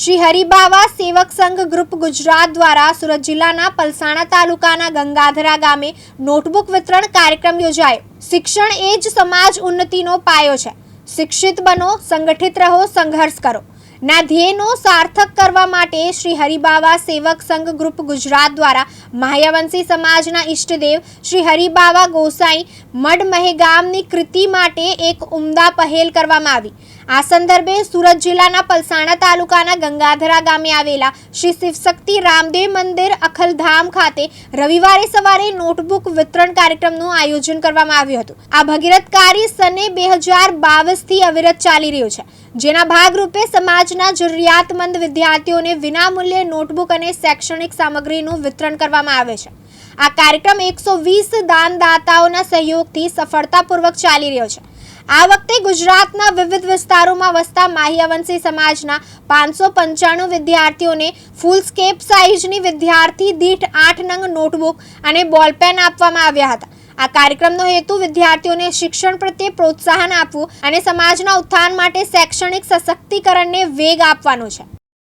શ્રી હરિબાવા સેવક સંઘ ગ્રુપ ગુજરાત દ્વારા સુરત જિલ્લાના પલસાણા તાલુકાના ગંગાધરા ગામે નોટબુક વિતરણ કાર્યક્રમ યોજાયો. શિક્ષણ એ જ સમાજ ઉન્નતિનો પાયો છે. શિક્ષિત બનો, સંગઠિત રહો, સંઘર્ષ કરો. ના ધ્યેયનો સાર્થક કરવા માટે શ્રી હરિબાવા સેવક સંઘ ગ્રુપ ગુજરાત દ્વારા માહ્યવંશી સમાજના ઈષ્ટદેવ શ્રી હરિબાવા ગોસાઈ મઢ મહેગામની કૃતિ માટે એક ઉમદા પહેલ કરવામાં આવી. આ સંદર્ભે સુરત જિલ્લાના પલસાણા તાલુકાના ગંગાધરા ગામે આવેલા શ્રી શિવશક્તિ રામદેવ મંદિર અખલધામ ખાતે રવિવારે સવારે નોટબુક વિતરણ કાર્યક્રમનું આયોજન કરવામાં આવ્યું હતું. આ ભગીરથ કાર્ય સને બે હજાર બાવીસથી અવિરત ચાલી રહ્યું છે. જેના ભાગરૂપે સમાજના જરૂરિયાતમંદ વિદ્યાર્થીઓને વિનામૂલ્યે નોટબુક અને શૈક્ષણિક સામગ્રીનું વિતરણ કરવામાં આવે છે. આ કાર્યક્રમ એકસો વીસ દાનદાતાઓના સહયોગથી સફળતાપૂર્વક ચાલી રહ્યો છે. આ વખતે ગુજરાતના વિવિધ વિસ્તારોમાં વસતા માહ્યવંશી સમાજના પાંચસો પંચાણું વિદ્યાર્થીઓને ફૂલ સ્કેપ સાઇઝની વિદ્યાર્થી દીઠ આઠ નંગ નોટબુક અને બોલપેન આપવામાં આવ્યા હતા. આ કાર્યક્રમનો હેતુ વિદ્યાર્થીઓને શિક્ષણ પ્રત્યે પ્રોત્સાહન આપવું અને સમાજના ઉત્થાન માટે શૈક્ષણિક સશક્તિકરણને વેગ આપવાનો છે.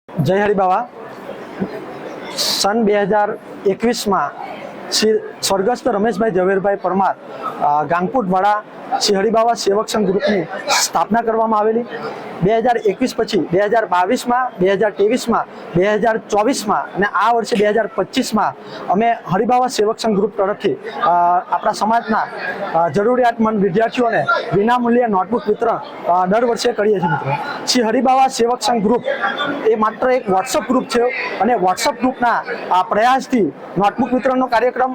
જય હરિબાવા. સન બે હજાર એકવીસમાં શ્રી સ્વર્ગસ્થ રમેશભાઈ ઝવેરભાઈ પરમાર ગાંગપુટ ગાંગપુટ શ્રી હરિબાવા સેવક સંઘ ગ્રુપની સ્થાપના કરવામાં આવેલી. બે હજાર એકવીસ પછી, બે હજાર બાવીસમાં, બે હજાર ત્રેવીસમાં, બે હજાર ચોવીસમાં અને આ વર્ષે બે હજાર પચીસમાં અમે હરિબાવા સેવક સંઘ ગ્રુપ તરફથી આપણા સમાજના જરૂરિયાતમંદ વિદ્યાર્થીઓને વિનામૂલ્યે નોટબુક વિતરણ દર વર્ષે કરીએ છીએ મિત્રો. શ્રી હરિબાવા સેવક સંઘ ગ્રુપ એ માત્ર એક વોટ્સઅપ ગ્રુપ છે અને વોટ્સઅપ ગ્રુપના આ પ્રયાસથી નોટબુક વિતરણનો કાર્યક્રમ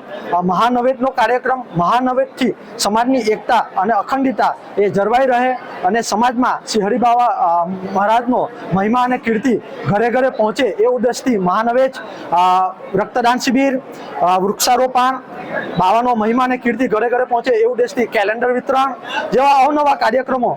મહાનવેદનો કાર્યક્રમ, મહાનવેદથી સમાજની એકતા અને અખંડિતતા એ જળવાઈ રહે અને સમાજમાં શ્રી હરિબાવા મહારાજનો મહિમા અને કીર્તિ ઘરે ઘરે પહોંચે એ ઉદ્દેશથી મહાનવેજ રક્તદાન શિબિર વૃક્ષારોપણ, બાવાનો મહિમા અને કીર્તિ ઘરે ઘરે પહોંચે એ ઉદ્દેશથી કેલેન્ડર વિતરણ જેવા અવનવા કાર્યક્રમો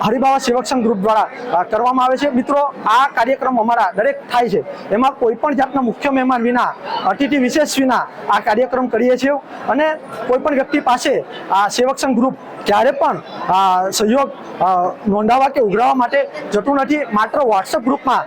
હરિબાવા સેવક સંઘ ગ્રુપ દ્વારા કરવામાં આવે છે. મિત્રો, આ કાર્યક્રમ અમારા દરેક થાય છે. એમાં કોઈ પણ જાતના મુખ્ય મહેમાન વિના, અતિથિ વિશેષ વિના આ કાર્યક્રમ કરીએ છીએ. અને કોઈ પણ વ્યક્તિ પાસે આ સેવક સંઘ ગ્રુપ ક્યારે પણ સહયોગ નોંધાવવા કે ઉઘરાવવા માટે જતું નથી. માત્ર વોટ્સઅપ ગ્રુપમાં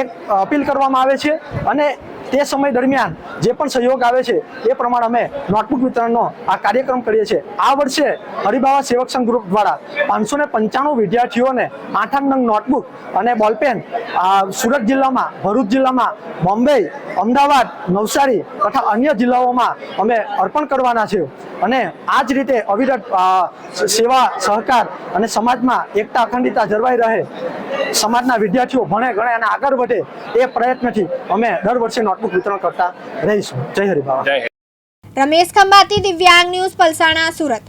એક અપીલ કરવામાં આવે છે. અને તે સમય દરમિયાન જે પણ સહયોગ આવે છે, એ પ્રમાણે અમે નોટબુક વિતરણનો આ કાર્યક્રમ કરીએ છીએ. આ વર્ષે હરિબાવા સેવક સંઘ ગ્રુપ દ્વારા પાંચસો ને પંચાણું વિદ્યાર્થીઓને આઠ નંગ નોટબુક અને બોલપેન સુરત જિલ્લામાં, ભરૂચ જિલ્લામાં, બોમ્બે, અમદાવાદ, નવસારી તથા અન્ય જિલ્લાઓમાં અમે અર્પણ કરવાના છે. અને આ જ રીતે અવિરત સેવા, સહકાર અને સમાજમાં એકતા, અખંડિતતા જળવાઈ રહે. સમાજના વિદ્યાર્થીઓ ભણે ગણે અને આગળ વધે એ પ્રયત્નથી અમે દર વર્ષે નોટબુક વિતરણ કરતા રહીશું. જય હરિભાવા રમેશ ખંભાતી દિવ્યાંગ ન્યૂઝ પલસાણા સુરત.